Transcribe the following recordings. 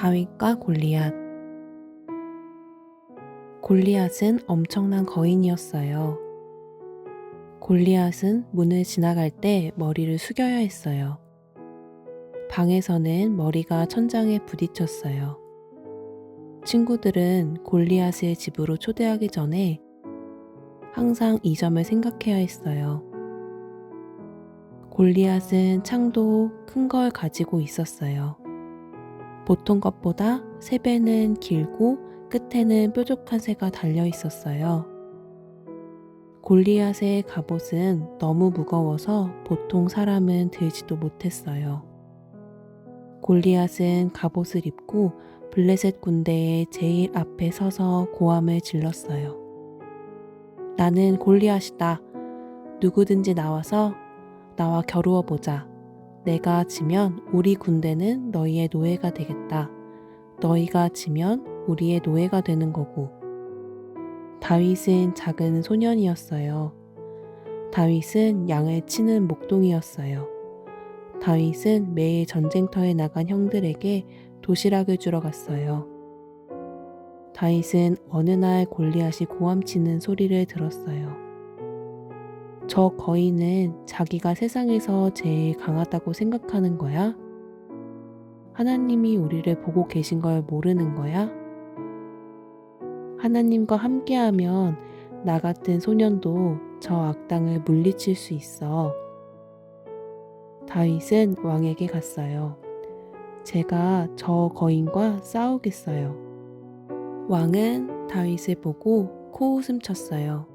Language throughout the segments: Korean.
다윗과 골리앗 골리앗은 엄청난 거인이었어요. 골리앗은 문을 지나갈 때 머리를 숙여야 했어요. 방에서는 머리가 천장에 부딪혔어요. 친구들은 골리앗을 집으로 초대하기 전에 항상 이 점을 생각해야 했어요. 골리앗은 창도 큰 걸 가지고 있었어요. 보통 것보다 3배는 길고 끝에는 뾰족한 새가 달려 있었어요. 골리앗의 갑옷은 너무 무거워서 보통 사람은 들지도 못했어요. 골리앗은 갑옷을 입고 블레셋 군대의 제일 앞에 서서 고함을 질렀어요. 나는 골리앗이다. 누구든지 나와서 나와 겨루어 보자. 내가 지면 우리 군대는 너희의 노예가 되겠다. 너희가 지면 우리의 노예가 되는 거고. 다윗은 작은 소년이었어요. 다윗은 양을 치는 목동이었어요. 다윗은 매일 전쟁터에 나간 형들에게 도시락을 주러 갔어요. 다윗은 어느 날 골리앗이 고함치는 소리를 들었어요. 저 거인은 자기가 세상에서 제일 강하다고 생각하는 거야? 하나님이 우리를 보고 계신 걸 모르는 거야? 하나님과 함께하면 나 같은 소년도 저 악당을 물리칠 수 있어. 다윗은 왕에게 갔어요. 제가 저 거인과 싸우겠어요. 왕은 다윗을 보고 코웃음 쳤어요.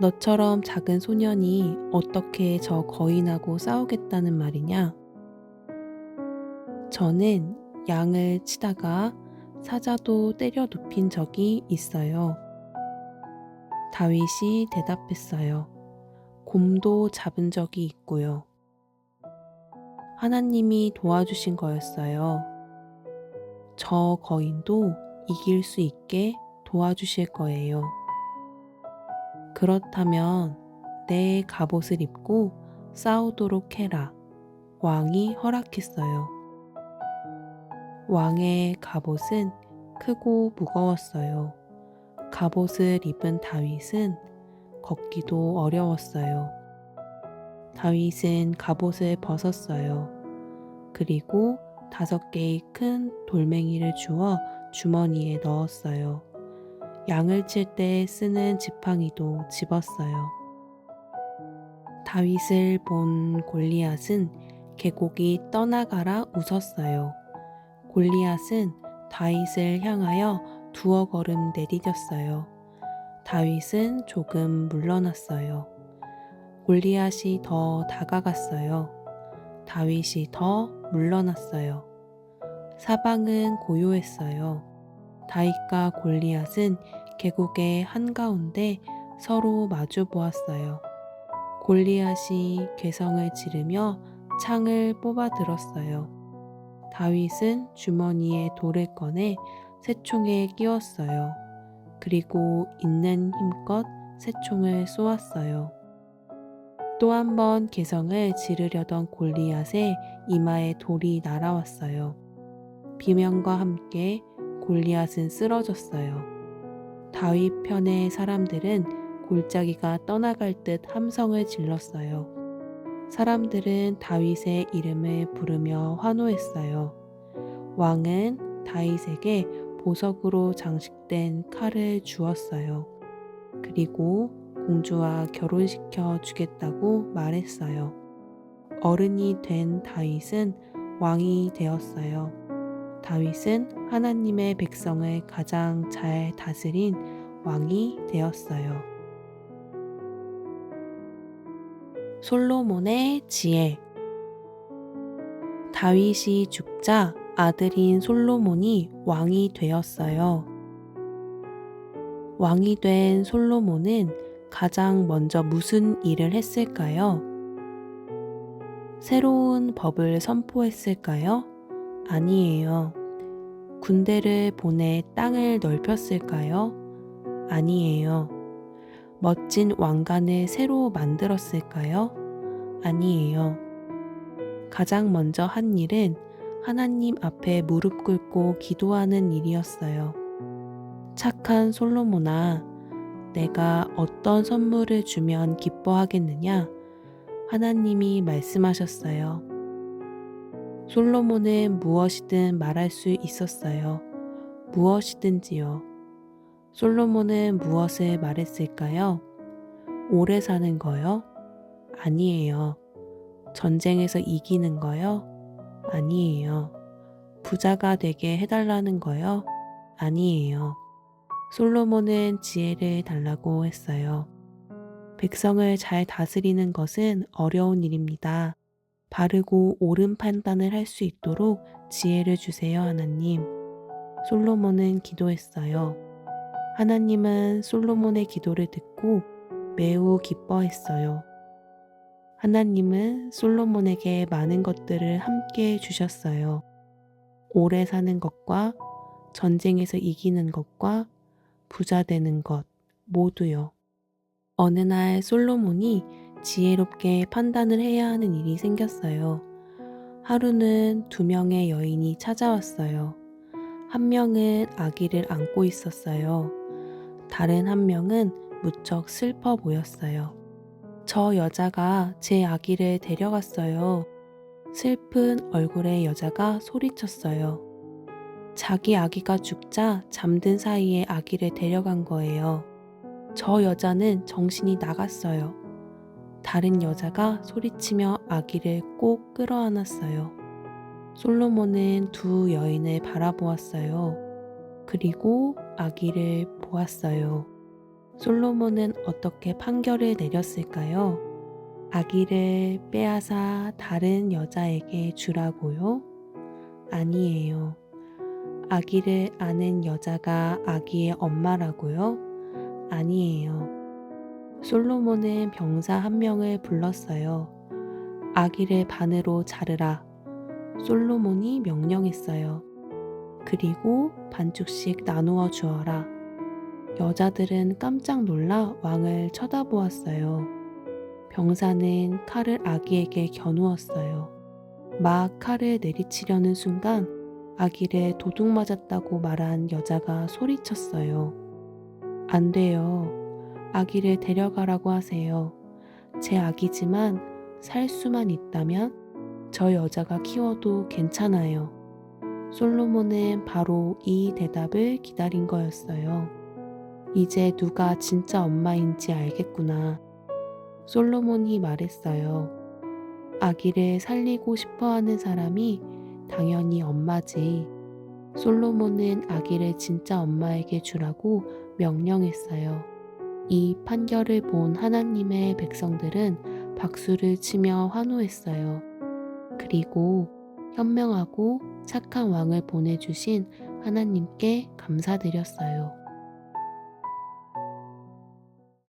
너처럼 작은 소년이 어떻게 저 거인하고 싸우겠다는 말이냐? 저는 양을 치다가 사자도 때려 눕힌 적이 있어요. 다윗이 대답했어요. 곰도 잡은 적이 있고요. 하나님이 도와주신 거였어요. 저 거인도 이길 수 있게 도와주실 거예요. 그렇다면 내 갑옷을 입고 싸우도록 해라. 왕이 허락했어요. 왕의 갑옷은 크고 무거웠어요. 갑옷을 입은 다윗은 걷기도 어려웠어요. 다윗은 갑옷을 벗었어요. 그리고 다섯 개의 큰 돌멩이를 주워 주머니에 넣었어요. 양을 칠 때 쓰는 지팡이도 집었어요. 다윗을 본 골리앗은 계곡이 떠나가라 웃었어요. 골리앗은 다윗을 향하여 두어 걸음 내디뎠어요. 다윗은 조금 물러났어요. 골리앗이 더 다가갔어요. 다윗이 더 물러났어요. 사방은 고요했어요. 다윗과 골리앗은 계곡의 한가운데 서로 마주 보았어요. 골리앗이 괴성을 지르며 창을 뽑아 들었어요. 다윗은 주머니에 돌을 꺼내 새총에 끼웠어요. 그리고 있는 힘껏 새총을 쏘았어요. 또 한 번 개성을 지르려던 골리앗의 이마에 돌이 날아왔어요. 비명과 함께 골리앗은 쓰러졌어요. 다윗 편의 사람들은 골짜기가 떠나갈 듯 함성을 질렀어요. 사람들은 다윗의 이름을 부르며 환호했어요. 왕은 다윗에게 보석으로 장식된 칼을 주었어요. 그리고 공주와 결혼시켜 주겠다고 말했어요. 어른이 된 다윗은 왕이 되었어요. 다윗은 하나님의 백성을 가장 잘 다스린 왕이 되었어요. 솔로몬의 지혜 다윗이 죽자 아들인 솔로몬이 왕이 되었어요. 왕이 된 솔로몬은 가장 먼저 무슨 일을 했을까요? 새로운 법을 선포했을까요? 아니에요. 군대를 보내 땅을 넓혔을까요? 아니에요. 멋진 왕관을 새로 만들었을까요? 아니에요. 가장 먼저 한 일은 하나님 앞에 무릎 꿇고 기도하는 일이었어요. 착한 솔로몬아, 내가 어떤 선물을 주면 기뻐하겠느냐? 하나님이 말씀하셨어요. 솔로몬은 무엇이든 말할 수 있었어요. 무엇이든지요. 솔로몬은 무엇을 말했을까요? 오래 사는 거요? 아니에요. 전쟁에서 이기는 거요? 아니에요. 부자가 되게 해달라는 거요? 아니에요. 솔로몬은 지혜를 달라고 했어요. 백성을 잘 다스리는 것은 어려운 일입니다. 바르고 옳은 판단을 할 수 있도록 지혜를 주세요, 하나님. 솔로몬은 기도했어요. 하나님은 솔로몬의 기도를 듣고 매우 기뻐했어요. 하나님은 솔로몬에게 많은 것들을 함께 주셨어요. 오래 사는 것과 전쟁에서 이기는 것과 부자 되는 것 모두요. 어느 날 솔로몬이 지혜롭게 판단을 해야 하는 일이 생겼어요. 하루는 두 명의 여인이 찾아왔어요. 한 명은 아기를 안고 있었어요. 다른 한 명은 무척 슬퍼 보였어요. 저 여자가 제 아기를 데려갔어요. 슬픈 얼굴의 여자가 소리쳤어요. 자기 아기가 죽자 잠든 사이에 아기를 데려간 거예요. 저 여자는 정신이 나갔어요. 다른 여자가 소리치며 아기를 꼭 끌어안았어요. 솔로몬은 두 여인을 바라보았어요. 그리고 아기를 보았어요. 솔로몬은 어떻게 판결을 내렸을까요? 아기를 빼앗아 다른 여자에게 주라고요? 아니에요. 아기를 아는 여자가 아기의 엄마라고요? 아니에요. 솔로몬은 병사 한 명을 불렀어요. 아기를 반으로 자르라. 솔로몬이 명령했어요. 그리고 반쪽씩 나누어 주어라. 여자들은 깜짝 놀라 왕을 쳐다보았어요. 병사는 칼을 아기에게 겨누었어요. 막 칼을 내리치려는 순간 아기를 도둑 맞았다고 말한 여자가 소리쳤어요. 안 돼요. 아기를 데려가라고 하세요. 제 아기지만 살 수만 있다면 저 여자가 키워도 괜찮아요. 솔로몬은 바로 이 대답을 기다린 거였어요. 이제 누가 진짜 엄마인지 알겠구나. 솔로몬이 말했어요. 아기를 살리고 싶어 하는 사람이 당연히 엄마지. 솔로몬은 아기를 진짜 엄마에게 주라고 명령했어요. 이 판결을 본 하나님의 백성들은 박수를 치며 환호했어요. 그리고 현명하고 착한 왕을 보내주신 하나님께 감사드렸어요.